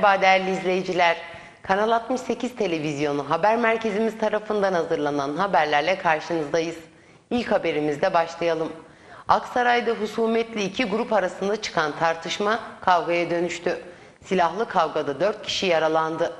Merhaba değerli izleyiciler. Kanal 68 televizyonu haber merkezimiz tarafından hazırlanan haberlerle karşınızdayız. İlk haberimizde başlayalım. Aksaray'da husumetli iki grup arasında çıkan tartışma kavgaya dönüştü. Silahlı kavgada 4 kişi yaralandı.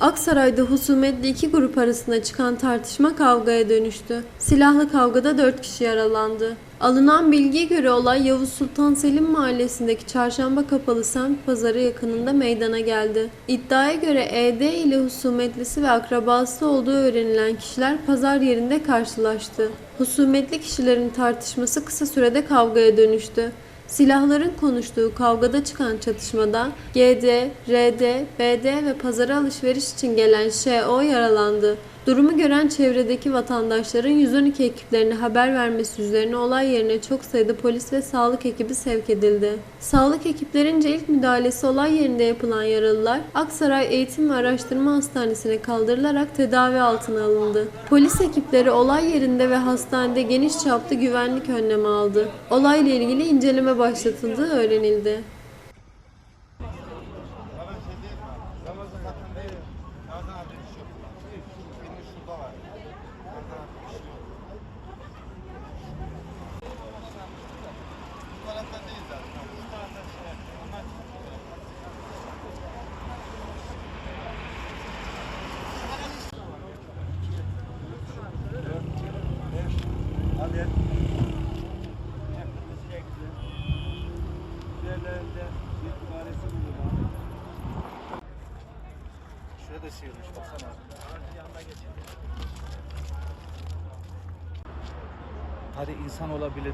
Aksaray'da husumetli iki grup arasında çıkan tartışma kavgaya dönüştü. Silahlı kavgada 4 kişi yaralandı. Alınan bilgiye göre olay Yavuz Sultan Selim mahallesindeki çarşamba kapalı semt pazarı yakınında meydana geldi. İddiaya göre ED ile husumetlisi ve akrabası olduğu öğrenilen kişiler pazar yerinde karşılaştı. Husumetli kişilerin tartışması kısa sürede kavgaya dönüştü. Silahların konuştuğu kavgada çıkan çatışmada GD, RD, BD ve pazara alışveriş için gelen ŞO yaralandı. Durumu gören çevredeki vatandaşların 112 ekiplerine haber vermesi üzerine olay yerine çok sayıda polis ve sağlık ekibi sevk edildi. Sağlık ekiplerince ilk müdahalesi olay yerinde yapılan yaralılar Aksaray Eğitim ve Araştırma Hastanesi'ne kaldırılarak tedavi altına alındı. Polis ekipleri olay yerinde ve hastanede geniş çaplı güvenlik önlemi aldı. Olayla ilgili inceleme başlatıldığı öğrenildi.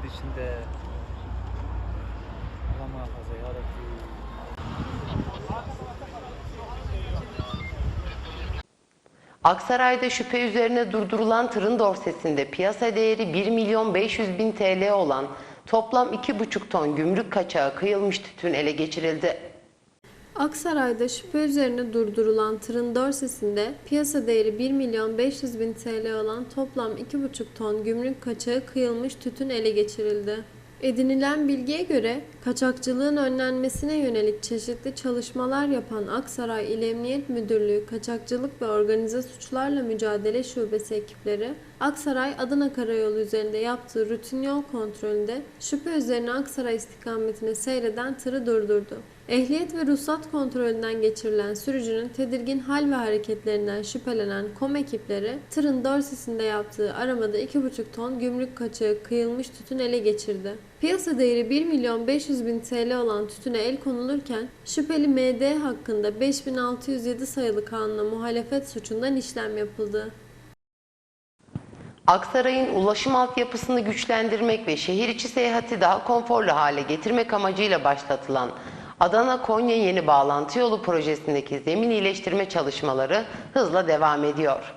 İçinde. Allah muhafaza ya Rabbi. Aksaray'da şüphe üzerine durdurulan tırın dorsesinde piyasa değeri 1 milyon 500 bin TL olan toplam 2,5 ton gümrük kaçağı kıyılmış tütün ele geçirildi. Aksaray'da şüphe üzerine durdurulan tırın dorsesinde piyasa değeri 1 milyon 500 bin TL olan toplam 2,5 ton gümrük kaçağı kıyılmış tütün ele geçirildi. Edinilen bilgiye göre kaçakçılığın önlenmesine yönelik çeşitli çalışmalar yapan Aksaray İl Emniyet Müdürlüğü Kaçakçılık ve Organize Suçlarla Mücadele Şubesi ekipleri Aksaray Adana Karayolu üzerinde yaptığı rutin yol kontrolünde şüphe üzerine Aksaray istikametine seyreden tırı durdurdu. Ehliyet ve ruhsat kontrolünden geçirilen sürücünün tedirgin hal ve hareketlerinden şüphelenen kom ekipleri tırın dorsesinde yaptığı aramada 2,5 ton gümrük kaçağı kıyılmış tütün ele geçirdi. Piyasa değeri 1 milyon 500 bin TL olan tütüne el konulurken şüpheli MD hakkında 5607 sayılı kanuna muhalefet suçundan işlem yapıldı. Aksaray'ın ulaşım altyapısını güçlendirmek ve şehir içi seyahati daha konforlu hale getirmek amacıyla başlatılan Adana-Konya yeni bağlantı yolu projesindeki zemin iyileştirme çalışmaları hızla devam ediyor.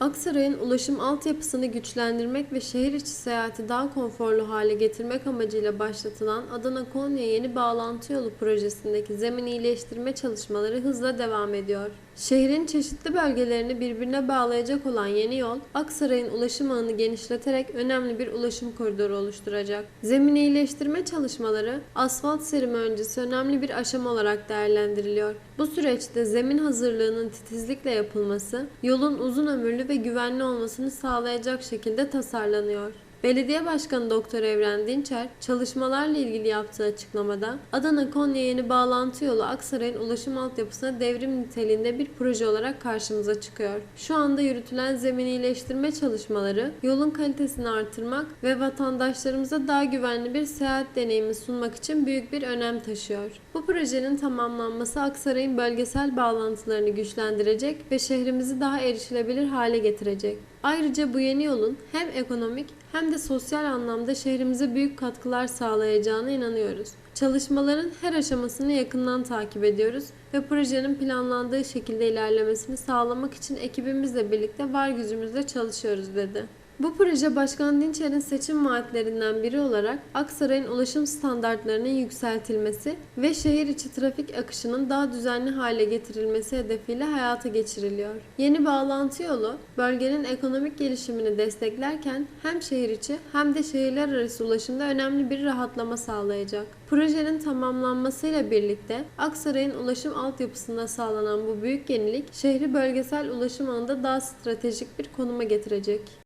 Aksaray'ın ulaşım altyapısını güçlendirmek ve şehir içi seyahati daha konforlu hale getirmek amacıyla başlatılan Adana-Konya yeni bağlantı yolu projesindeki zemin iyileştirme çalışmaları hızla devam ediyor. Şehrin çeşitli bölgelerini birbirine bağlayacak olan yeni yol, Aksaray'ın ulaşım ağını genişleterek önemli bir ulaşım koridoru oluşturacak. Zemin iyileştirme çalışmaları, asfalt serimi öncesi önemli bir aşama olarak değerlendiriliyor. Bu süreçte zemin hazırlığının titizlikle yapılması, yolun uzun ömürlü ve güvenli olmasını sağlayacak şekilde tasarlanıyor. Belediye Başkanı Doktor Evren Dinçer, çalışmalarla ilgili yaptığı açıklamada, Adana-Konya yeni bağlantı yolu Aksaray'ın ulaşım altyapısına devrim niteliğinde bir proje olarak karşımıza çıkıyor. Şu anda yürütülen zemin iyileştirme çalışmaları, yolun kalitesini artırmak ve vatandaşlarımıza daha güvenli bir seyahat deneyimi sunmak için büyük bir önem taşıyor. Bu projenin tamamlanması Aksaray'ın bölgesel bağlantılarını güçlendirecek ve şehrimizi daha erişilebilir hale getirecek. Ayrıca bu yeni yolun hem ekonomik hem de sosyal anlamda şehrimize büyük katkılar sağlayacağına inanıyoruz. Çalışmaların her aşamasını yakından takip ediyoruz ve projenin planlandığı şekilde ilerlemesini sağlamak için ekibimizle birlikte var gücümüzle çalışıyoruz dedi. Bu proje Başkan Dinçer'in seçim vaatlerinden biri olarak Aksaray'ın ulaşım standartlarının yükseltilmesi ve şehir içi trafik akışının daha düzenli hale getirilmesi hedefiyle hayata geçiriliyor. Yeni bağlantı yolu bölgenin ekonomik gelişimini desteklerken hem şehir içi hem de şehirler arası ulaşımda önemli bir rahatlama sağlayacak. Projenin tamamlanmasıyla birlikte Aksaray'ın ulaşım altyapısında sağlanan bu büyük yenilik şehri bölgesel ulaşım ağında daha stratejik bir konuma getirecek.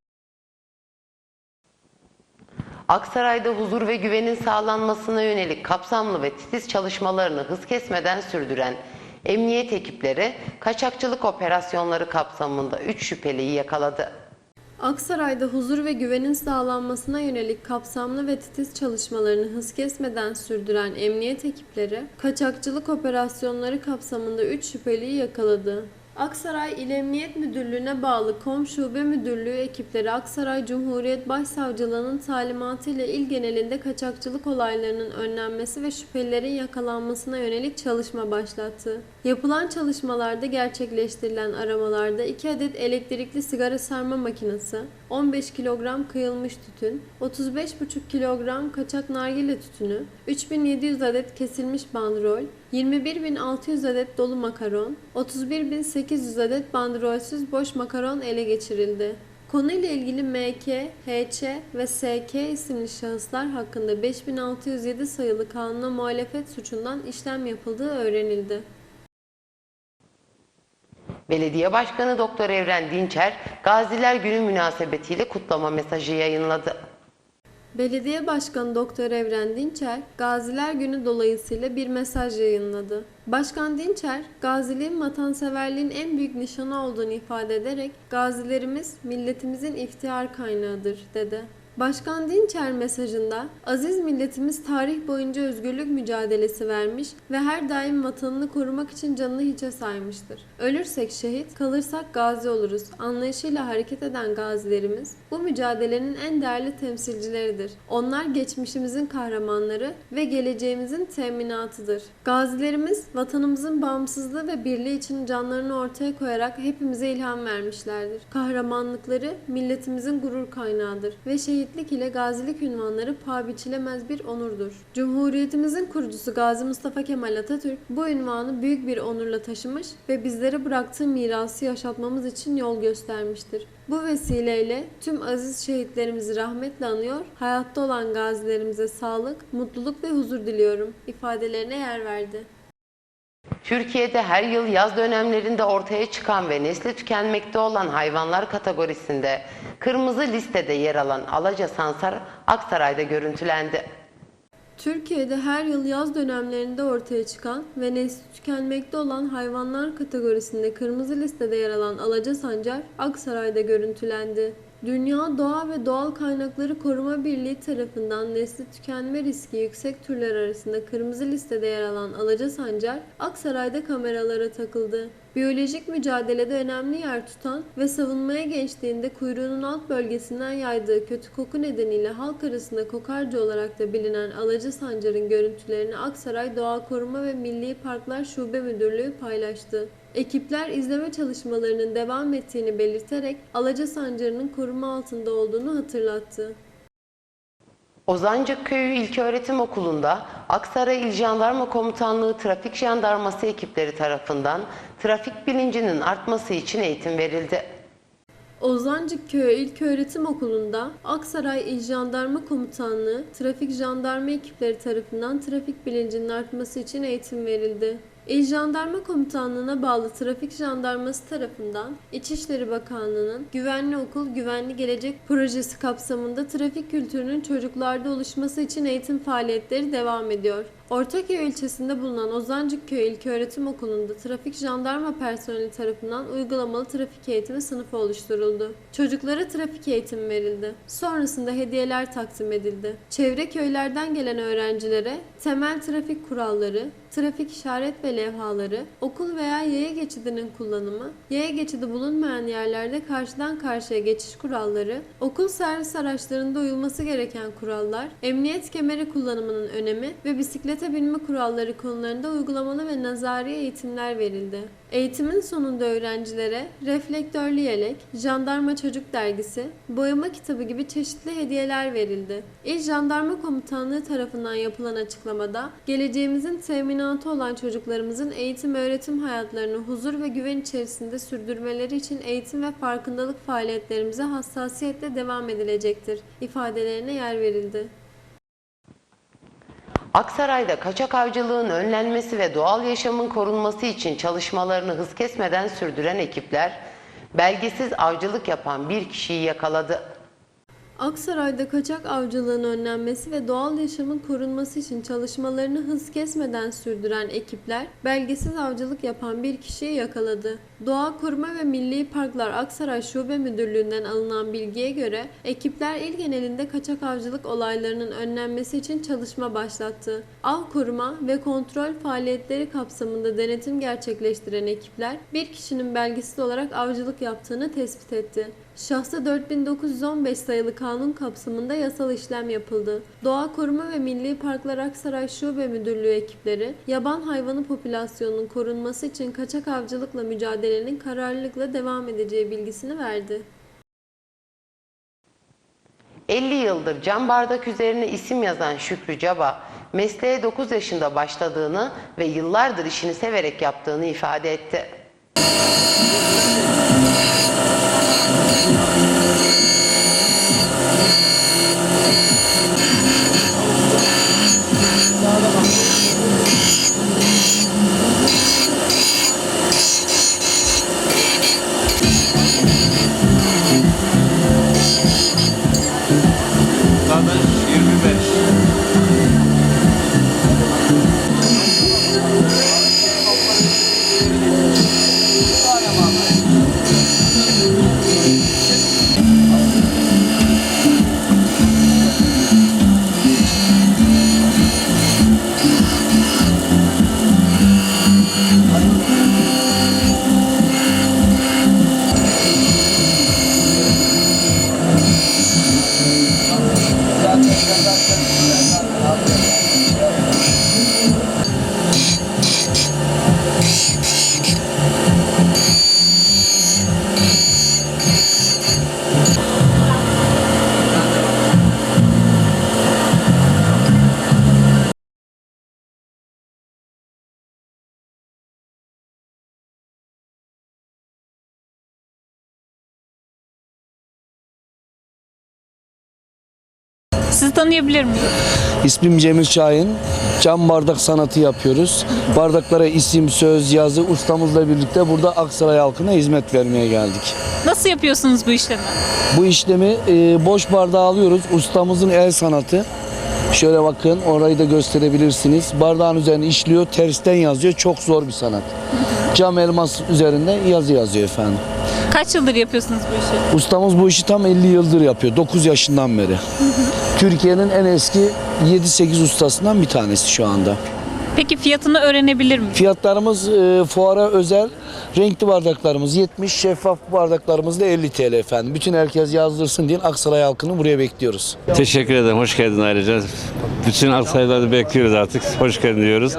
Aksaray'da huzur ve güvenin sağlanmasına yönelik kapsamlı ve titiz çalışmalarını hız kesmeden sürdüren emniyet ekipleri kaçakçılık operasyonları kapsamında 3 şüpheliyi yakaladı. Aksaray'da huzur ve güvenin sağlanmasına yönelik kapsamlı ve titiz çalışmalarını hız kesmeden sürdüren emniyet ekipleri, kaçakçılık operasyonları kapsamında 3 şüpheliyi yakaladı. Aksaray İl Emniyet Müdürlüğü'ne bağlı KOM Şube Müdürlüğü ekipleri Aksaray Cumhuriyet Başsavcılığı'nın talimatıyla il genelinde kaçakçılık olaylarının önlenmesi ve şüphelilerin yakalanmasına yönelik çalışma başlattı. Yapılan çalışmalarda gerçekleştirilen aramalarda 2 adet elektrikli sigara sarma makinesi, 15 kilogram kıyılmış tütün, 35,5 kilogram kaçak nargile tütünü, 3700 adet kesilmiş bandrol, 21.600 adet dolu makaron, 31.800 adet bandrolsüz boş makaron ele geçirildi. Konuyla ilgili MK, HÇ ve SK isimli şahıslar hakkında 5607 sayılı kanuna muhalefet suçundan işlem yapıldığı öğrenildi. Belediye Başkanı Doktor Evren Dinçer, Gaziler Günü münasebetiyle kutlama mesajı yayınladı. Belediye Başkanı Doktor Evren Dinçer, Gaziler Günü dolayısıyla bir mesaj yayınladı. Başkan Dinçer, gaziliğin vatanseverliğin en büyük nişanı olduğunu ifade ederek, gazilerimiz milletimizin iftihar kaynağıdır, dedi. Başkan Dinçer mesajında aziz milletimiz tarih boyunca özgürlük mücadelesi vermiş ve her daim vatanını korumak için canını hiçe saymıştır. Ölürsek şehit, kalırsak gazi oluruz. Anlayışıyla hareket eden gazilerimiz bu mücadelenin en değerli temsilcileridir. Onlar geçmişimizin kahramanları ve geleceğimizin teminatıdır. Gazilerimiz vatanımızın bağımsızlığı ve birliği için canlarını ortaya koyarak hepimize ilham vermişlerdir. Kahramanlıkları milletimizin gurur kaynağıdır ve şehitlik ile gazilik ünvanları paha biçilemez bir onurdur. Cumhuriyetimizin kurucusu Gazi Mustafa Kemal Atatürk bu ünvanı büyük bir onurla taşımış ve bizlere bıraktığı mirası yaşatmamız için yol göstermiştir. Bu vesileyle tüm aziz şehitlerimizi rahmetle anıyor, hayatta olan gazilerimize sağlık, mutluluk ve huzur diliyorum ifadelerine yer verdi. Türkiye'de her yıl yaz dönemlerinde ortaya çıkan ve nesli tükenmekte olan hayvanlar kategorisinde kırmızı listede yer alan Alaca Sansar Aksaray'da görüntülendi. Türkiye'de her yıl yaz dönemlerinde ortaya çıkan ve nesli tükenmekte olan hayvanlar kategorisinde kırmızı listede yer alan Alaca Sancar Aksaray'da görüntülendi. Dünya Doğa ve Doğal Kaynakları Koruma Birliği tarafından nesli tükenme riski yüksek türler arasında kırmızı listede yer alan Alaca Sancar Aksaray'da kameralara takıldı. Biyolojik mücadelede önemli yer tutan ve savunmaya geçtiğinde kuyruğunun alt bölgesinden yaydığı kötü koku nedeniyle halk arasında kokarca olarak da bilinen Alaca Sancar'ın görüntülerini Aksaray Doğa Koruma ve Milli Parklar Şube Müdürlüğü paylaştı. Ekipler izleme çalışmalarının devam ettiğini belirterek Alaca Sancarı'nın koruma altında olduğunu hatırlattı. Ozancık Köyü İlköğretim Okulu'nda Aksaray İl Jandarma Komutanlığı Trafik Jandarması ekipleri tarafından trafik bilincinin artması için eğitim verildi. Ozancık Köyü İlköğretim Okulu'nda Aksaray İl Jandarma Komutanlığı Trafik Jandarma ekipleri tarafından trafik bilincinin artması için eğitim verildi. İl Jandarma Komutanlığı'na bağlı Trafik Jandarması tarafından İçişleri Bakanlığı'nın Güvenli Okul Güvenli Gelecek projesi kapsamında trafik kültürünün çocuklarda oluşması için eğitim faaliyetleri devam ediyor. Ortaköy ilçesinde bulunan Ozancıkköy İlköğretim Okulu'nda trafik jandarma personeli tarafından uygulamalı trafik eğitimi sınıfı oluşturuldu. Çocuklara trafik eğitimi verildi. Sonrasında hediyeler takdim edildi. Çevre köylerden gelen öğrencilere temel trafik kuralları, trafik işaret ve levhaları, okul veya yaya geçidinin kullanımı, yaya geçidi bulunmayan yerlerde karşıdan karşıya geçiş kuralları, okul servis araçlarında uyulması gereken kurallar, emniyet kemeri kullanımının önemi ve bisiklete bilme kuralları konularında uygulamalı ve nazari eğitimler verildi. Eğitimin sonunda öğrencilere reflektörlü yelek, jandarma çocuk dergisi, boyama kitabı gibi çeşitli hediyeler verildi. İl Jandarma Komutanlığı tarafından yapılan açıklamada, geleceğimizin teminatı olan çocuklarımızın eğitim öğretim hayatlarını huzur ve güven içerisinde sürdürmeleri için eğitim ve farkındalık faaliyetlerimize hassasiyetle devam edilecektir ifadelerine yer verildi. Aksaray'da kaçak avcılığın önlenmesi ve doğal yaşamın korunması için çalışmalarını hız kesmeden sürdüren ekipler belgesiz avcılık yapan bir kişiyi yakaladı. Aksaray'da kaçak avcılığın önlenmesi ve doğal yaşamın korunması için çalışmalarını hız kesmeden sürdüren ekipler belgesiz avcılık yapan bir kişiyi yakaladı. Doğa Koruma ve Milli Parklar Aksaray Şube Müdürlüğü'nden alınan bilgiye göre ekipler il genelinde kaçak avcılık olaylarının önlenmesi için çalışma başlattı. Av koruma ve kontrol faaliyetleri kapsamında denetim gerçekleştiren ekipler bir kişinin belgesiz olarak avcılık yaptığını tespit etti. Şahsa 4915 sayılı kanun kapsamında yasal işlem yapıldı. Doğa Koruma ve Milli Parklar Aksaray Şube Müdürlüğü ekipleri yaban hayvanı popülasyonunun korunması için kaçak avcılıkla mücadelenin kararlılıkla devam edeceği bilgisini verdi. 50 yıldır cam bardak üzerine isim yazan Şükrü Caba, mesleğe 9 yaşında başladığını ve yıllardır işini severek yaptığını ifade etti. Tanıyabilir miyim? İsmim Cemil Şahin. Cam bardak sanatı yapıyoruz. Bardaklara isim, söz, yazı ustamızla birlikte burada Aksaray halkına hizmet vermeye geldik. Nasıl yapıyorsunuz bu işlemi? Bu işlemi e, boş bardağı alıyoruz. Ustamızın el sanatı. Şöyle bakın orayı da gösterebilirsiniz. Bardağın üzerine işliyor, tersten yazıyor. Çok zor bir sanat. Cam elmas üzerinde yazı yazıyor efendim. Kaç yıldır yapıyorsunuz bu işi? Ustamız bu işi tam 50 yıldır yapıyor. 9 yaşından beri. Türkiye'nin en eski 7-8 ustasından bir tanesi şu anda. Peki fiyatını öğrenebilir miyim? Fiyatlarımız e, fuara özel. Renkli bardaklarımız 70, şeffaf bardaklarımız da 50 TL efendim. Bütün herkes yazdırsın diye Aksaray halkını buraya bekliyoruz. Teşekkür ederim. Hoş geldin ayrıca. Bütün Aksaray'ları bekliyoruz artık. Hoş geldin diyoruz.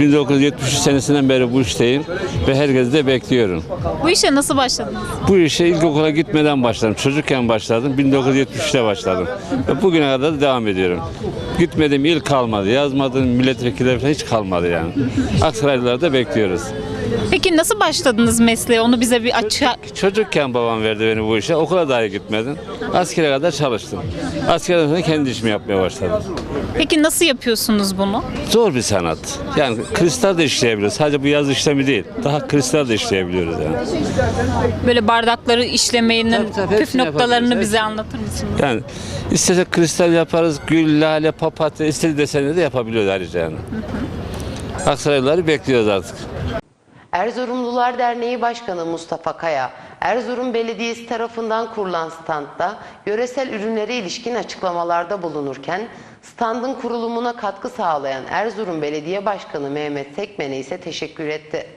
1973 senesinden beri bu işteyim ve herkesi de bekliyorum. Bu işe nasıl başladınız? Bu işe ilkokula gitmeden başladım. Çocukken başladım. 1973'te başladım. Ve bugüne kadar da devam ediyorum. Gitmedim il kalmadı. Yazmadım milletvekilleri falan hiç kalmadı yani. Aksaraylıları da bekliyoruz. Peki nasıl başladınız mesleğe? Onu bize bir açığa... Çocukken babam verdi beni bu işe. Okula dahi gitmedim. Askere kadar çalıştım. Askerden sonra kendi işimi yapmaya başladım. Peki nasıl yapıyorsunuz bunu? Zor bir sanat. Yani kristal de işleyebiliyoruz. Sadece bu yaz işlemi değil. Daha kristal de işleyebiliyoruz yani. Böyle bardakları işlemenin Tabii, tabii, püf hepsini noktalarını yapabiliriz, bize anlatır mısınız? Yani istesek kristal yaparız, gül, lale, papatya, istediği desenleri de yapabiliyoruz ayrıca yani. Aksaraylıları bekliyoruz artık. Erzurumlular Derneği Başkanı Mustafa Kaya, Erzurum Belediyesi tarafından kurulan standta yöresel ürünlere ilişkin açıklamalarda bulunurken, standın kurulumuna katkı sağlayan Erzurum Belediye Başkanı Mehmet Sekmen'e ise teşekkür etti.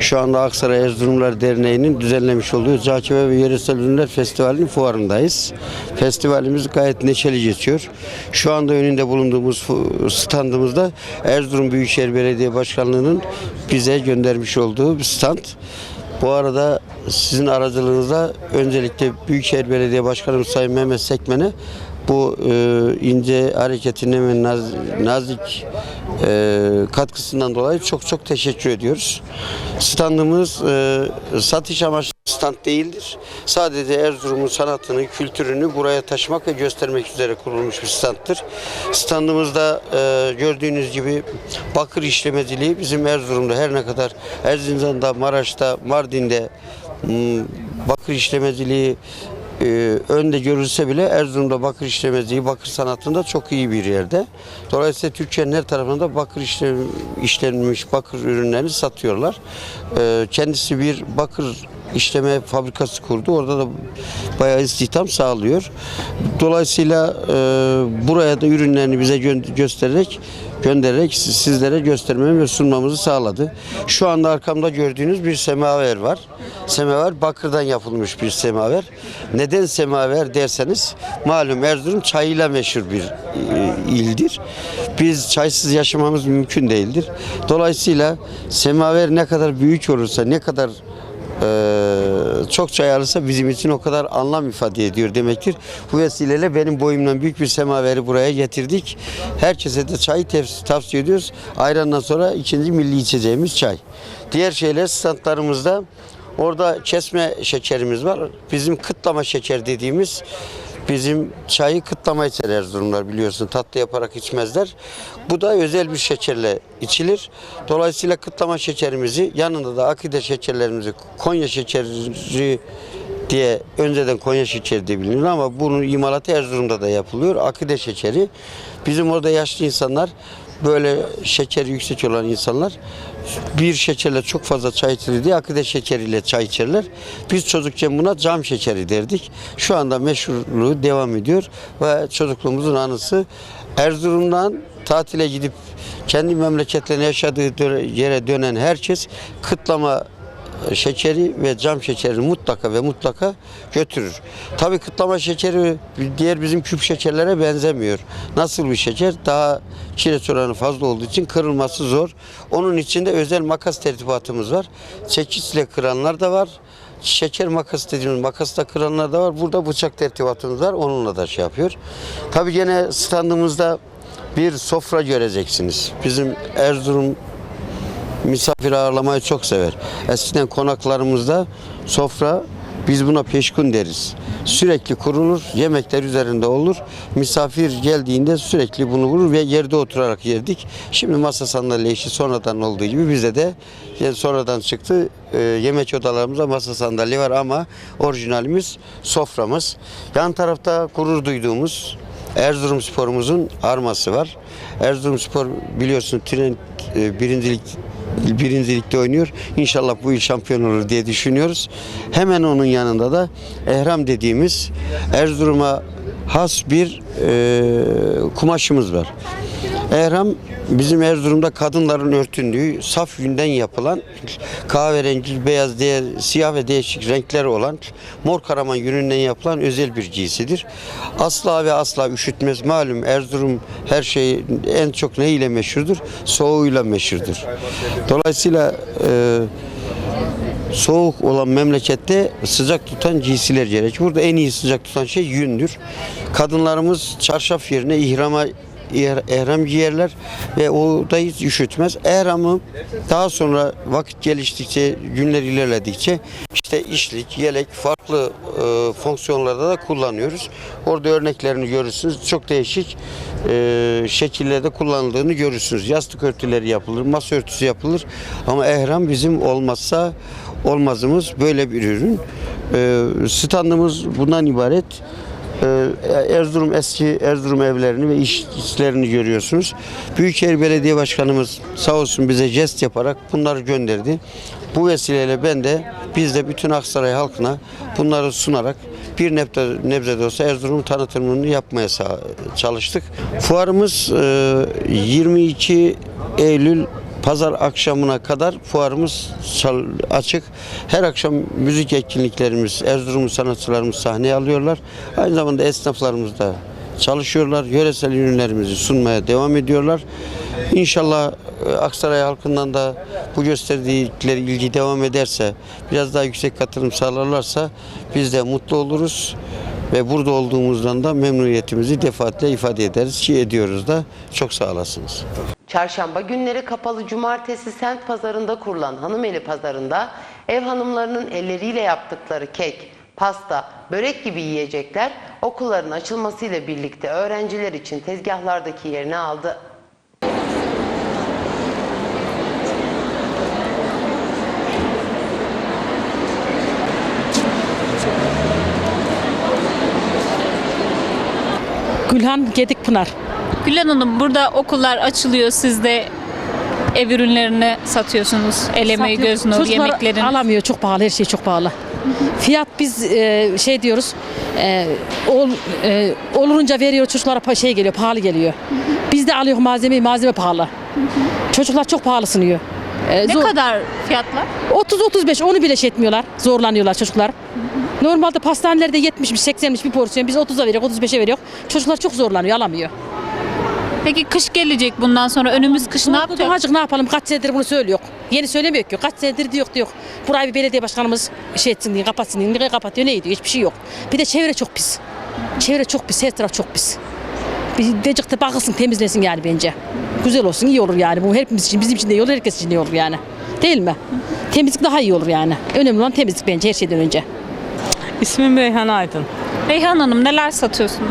Şu anda Aksaray Erzurumlar Derneği'nin düzenlemiş olduğu Cağçeve ve Yöresel Ürünler Festivali'nin fuarındayız. Festivalimiz gayet neşeli geçiyor. Şu anda önünde bulunduğumuz standımızda Erzurum Büyükşehir Belediye Başkanlığı'nın bize göndermiş olduğu bir stand. Bu arada sizin aracılığınızla öncelikle Büyükşehir Belediye Başkanımız Sayın Mehmet Sekmen'e bu e, ince hareketine ve naz- nazik e, katkısından dolayı çok çok teşekkür ediyoruz. Standımız e, satış amaçlı stand değildir. Sadece Erzurum'un sanatını, kültürünü buraya taşımak ve göstermek üzere kurulmuş bir standtır. Standımızda e, gördüğünüz gibi bakır işlemeciliği bizim Erzurum'da her ne kadar Erzincan'da, Maraş'ta, Mardin'de bakır işlemeciliği e, önde görülse bile Erzurum'da bakır işlemeciliği, bakır sanatında çok iyi bir yerde. Dolayısıyla Türkiye'nin her tarafında bakır işlem, işlenmiş bakır ürünlerini satıyorlar. E, kendisi bir bakır işleme fabrikası kurdu. Orada da bayağı istihdam sağlıyor. Dolayısıyla e, buraya da ürünlerini bize gö- göstererek göndererek sizlere göstermemi ve sunmamızı sağladı. Şu anda arkamda gördüğünüz bir semaver var. Semaver bakırdan yapılmış bir semaver. Neden semaver derseniz malum Erzurum çayıyla meşhur bir e, ildir. Biz çaysız yaşamamız mümkün değildir. Dolayısıyla semaver ne kadar büyük olursa, ne kadar ee, çok çay alırsa bizim için o kadar anlam ifade ediyor demektir. Bu vesileyle benim boyumdan büyük bir semaveri buraya getirdik. Herkese de çayı tavsiye ediyoruz. Ayrandan sonra ikinci milli içeceğimiz çay. Diğer şeyler standlarımızda orada kesme şekerimiz var. Bizim kıtlama şeker dediğimiz Bizim çayı kıtlama içer Erzurumlar biliyorsun. Tatlı yaparak içmezler. Bu da özel bir şekerle içilir. Dolayısıyla kıtlama şekerimizi yanında da akide şekerlerimizi Konya şekeri diye önceden Konya şekeri diye biliniyor ama bunun imalatı Erzurum'da da yapılıyor. Akide şekeri. Bizim orada yaşlı insanlar böyle şekeri yüksek olan insanlar bir şekerle çok fazla çay içilir diye akide şekeriyle çay içerler. Biz çocukken buna cam şekeri derdik. Şu anda meşhurluğu devam ediyor ve çocukluğumuzun anısı Erzurum'dan tatile gidip kendi memleketlerine yaşadığı yere dönen herkes kıtlama şekeri ve cam şekerini mutlaka ve mutlaka götürür. Tabii kıtlama şekeri diğer bizim küp şekerlere benzemiyor. Nasıl bir şeker? Daha kireç oranı fazla olduğu için kırılması zor. Onun için de özel makas tertibatımız var. Çekiçle kıranlar da var. Şeker makas dediğimiz makasla kıranlar da var. Burada bıçak tertibatımız var. Onunla da şey yapıyor. Tabii gene standımızda bir sofra göreceksiniz. Bizim Erzurum misafir ağırlamayı çok sever. Eskiden konaklarımızda sofra biz buna peşkun deriz. Sürekli kurulur, yemekler üzerinde olur. Misafir geldiğinde sürekli bunu vurur ve yerde oturarak yerdik. Şimdi masa sandalye işi sonradan olduğu gibi bizde de yani sonradan çıktı. Ee, yemek odalarımızda masa sandalye var ama orijinalimiz soframız. Yan tarafta gurur duyduğumuz Erzurum sporumuzun arması var. Erzurum spor biliyorsun tren e, birincilik birincilikte oynuyor. İnşallah bu yıl şampiyon olur diye düşünüyoruz. Hemen onun yanında da Ehram dediğimiz Erzurum'a has bir e, kumaşımız var. Ehram bizim Erzurum'da kadınların örtündüğü saf yünden yapılan kahverengi, beyaz, diğer, siyah ve değişik renkleri olan mor karaman yününden yapılan özel bir giysidir. Asla ve asla üşütmez. Malum Erzurum her şey en çok ne ile meşhurdur? Soğuğuyla meşhurdur. Dolayısıyla e, soğuk olan memlekette sıcak tutan giysiler gerek. Burada en iyi sıcak tutan şey yündür. Kadınlarımız çarşaf yerine ihrama ihr- ehram giyerler ve o da hiç üşütmez. Ehramı daha sonra vakit geliştikçe, günler ilerledikçe işte işlik, yelek farklı e, fonksiyonlarda da kullanıyoruz. Orada örneklerini görürsünüz. Çok değişik e, şekillerde kullanıldığını görürsünüz. Yastık örtüleri yapılır, masa örtüsü yapılır ama ehram bizim olmazsa olmazımız böyle bir ürün. E, standımız bundan ibaret. Ee, Erzurum eski Erzurum evlerini ve iş- işlerini görüyorsunuz. Büyükşehir Belediye Başkanımız sağ olsun bize jest yaparak bunları gönderdi. Bu vesileyle ben de biz de bütün Aksaray halkına bunları sunarak bir nebze, nebze de olsa Erzurum tanıtımını yapmaya çalıştık. Fuarımız e, 22 Eylül Pazar akşamına kadar fuarımız açık. Her akşam müzik etkinliklerimiz, Erzurum sanatçılarımız sahneye alıyorlar. Aynı zamanda esnaflarımız da çalışıyorlar. Yöresel ürünlerimizi sunmaya devam ediyorlar. İnşallah e, Aksaray halkından da bu gösterdikleri ilgi devam ederse, biraz daha yüksek katılım sağlarlarsa biz de mutlu oluruz ve burada olduğumuzdan da memnuniyetimizi defaatle ifade ederiz ki ediyoruz da. Çok sağ olasınız. Çarşamba günleri kapalı cumartesi semt pazarında kurulan Hanımeli Pazarı'nda ev hanımlarının elleriyle yaptıkları kek, pasta, börek gibi yiyecekler okulların açılmasıyla birlikte öğrenciler için tezgahlardaki yerini aldı. Gülhan Gedikpınar. Gülen Hanım burada okullar açılıyor. Siz de ev ürünlerini satıyorsunuz. El emeği, Satıyor. göz nuru, Çocuklar yemeklerin. alamıyor çok pahalı her şey çok pahalı. Fiyat biz e, şey diyoruz e, ol, e, olunca veriyor çocuklara pa- şey geliyor pahalı geliyor. Biz de alıyor malzemeyi malzeme pahalı. Çocuklar çok pahalı sınıyor. E, Ne zor- kadar fiyatlar? 30-35 onu bile şey etmiyorlar. Zorlanıyorlar çocuklar. Normalde pastanelerde 70'miş 80'miş bir porsiyon biz 30'a veriyor 35'e veriyor. Çocuklar çok zorlanıyor alamıyor. Peki kış gelecek bundan sonra. Önümüz kış ne yapacak? Doğacık ne yapalım kaç senedir bunu söylüyor. Yeni söylemiyor ki kaç senedir diyor diyor. Burayı bir belediye başkanımız şey etsin diye kapatsın diye. Niye kapatıyor ne diyor hiçbir şey yok. Bir de çevre çok pis. Çevre çok pis her taraf çok pis. Bir decik de bakılsın temizlesin yani bence. Güzel olsun iyi olur yani bu hepimiz için bizim için de iyi olur herkes için de iyi olur yani. Değil mi? Temizlik daha iyi olur yani. Önemli olan temizlik bence her şeyden önce. İsmim Reyhan Aydın. Reyhan Hanım neler satıyorsunuz?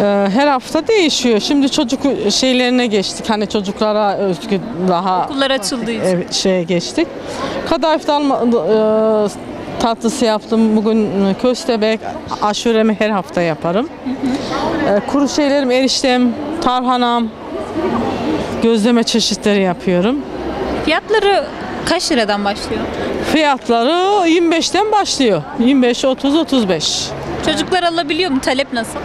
Ee, Her hafta değişiyor. Şimdi çocuk şeylerine geçtik. Hani çocuklara özgü daha Okullar açıldığı için. şeye geçtik. Kadayıfta alma, e, tatlısı yaptım. Bugün köstebek, aşuremi her hafta yaparım. E, Kuru şeylerim, eriştem, tarhanam, gözleme çeşitleri yapıyorum. Fiyatları kaç liradan başlıyor? Fiyatları 25'ten başlıyor. 25, 30, 35. Çocuklar alabiliyor mu? Talep nasıl?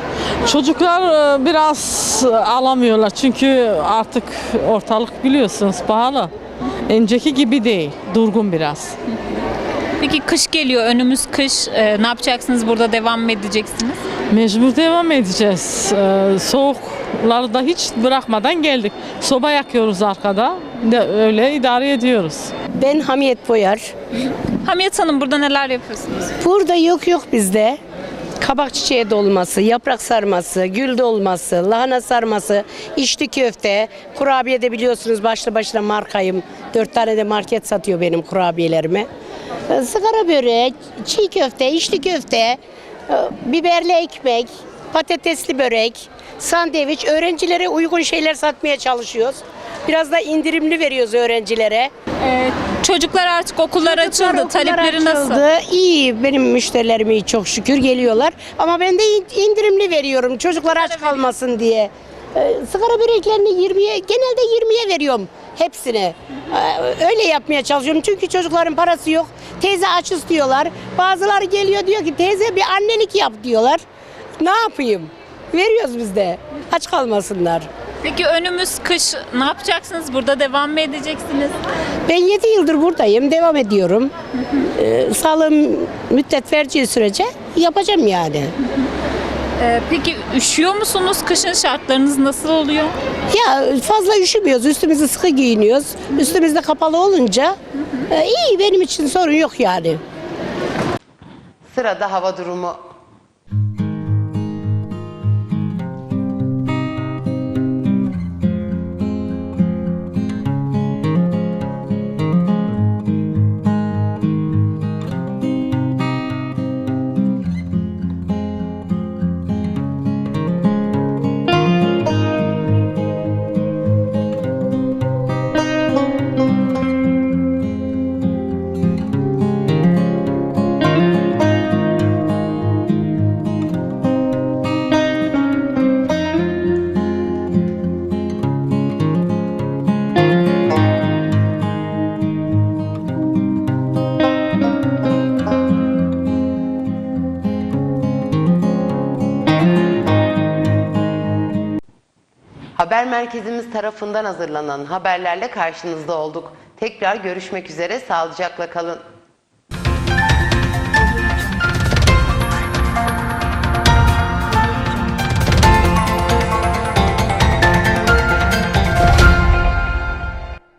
Çocuklar e, biraz alamıyorlar çünkü artık ortalık biliyorsunuz pahalı. Önceki gibi değil, durgun biraz. Peki kış geliyor. Önümüz kış. Ee, ne yapacaksınız? Burada devam mı edeceksiniz? Mecbur devam edeceğiz. E, Soğukları da hiç bırakmadan geldik. Soba yakıyoruz arkada, de öyle idare ediyoruz. Ben Hamiyet Boyar. Hamiyet Hanım burada neler yapıyorsunuz? Burada yok yok bizde. Kabak çiçeği dolması, yaprak sarması, gül dolması, lahana sarması, içli köfte, kurabiye de biliyorsunuz başlı başına markayım. Dört tane de market satıyor benim kurabiyelerimi. Ee, Sigara börek, çiğ köfte, içli köfte, e, biberli ekmek, patatesli börek, sandviç. Öğrencilere uygun şeyler satmaya çalışıyoruz. Biraz da indirimli veriyoruz öğrencilere. Çocuklar artık okullar açıldı. Okullar Talepleri nasıl? açıldı. İyi. Benim müşterilerim iyi çok şükür geliyorlar. Ama ben de in- indirimli veriyorum. Çocuklar aç kalmasın diye. Ee, sigara böreklerini 20'ye genelde 20'ye veriyorum hepsini. Ee, öyle yapmaya çalışıyorum. Çünkü çocukların parası yok. Teyze aç istiyorlar. Bazıları geliyor diyor ki teyze bir annelik yap diyorlar. Ne yapayım? Veriyoruz biz de. Aç kalmasınlar. Peki önümüz kış. Ne yapacaksınız? Burada devam mı edeceksiniz? Ben 7 yıldır buradayım. Devam ediyorum. Ee, sağlığım müddet vereceği sürece yapacağım yani. Ee, peki üşüyor musunuz? Kışın şartlarınız nasıl oluyor? Ya fazla üşümüyoruz. Üstümüzü sıkı giyiniyoruz. Üstümüzde kapalı olunca e, iyi benim için sorun yok yani. Sırada hava durumu. Merkezimiz tarafından hazırlanan haberlerle karşınızda olduk. Tekrar görüşmek üzere, sağlıcakla kalın.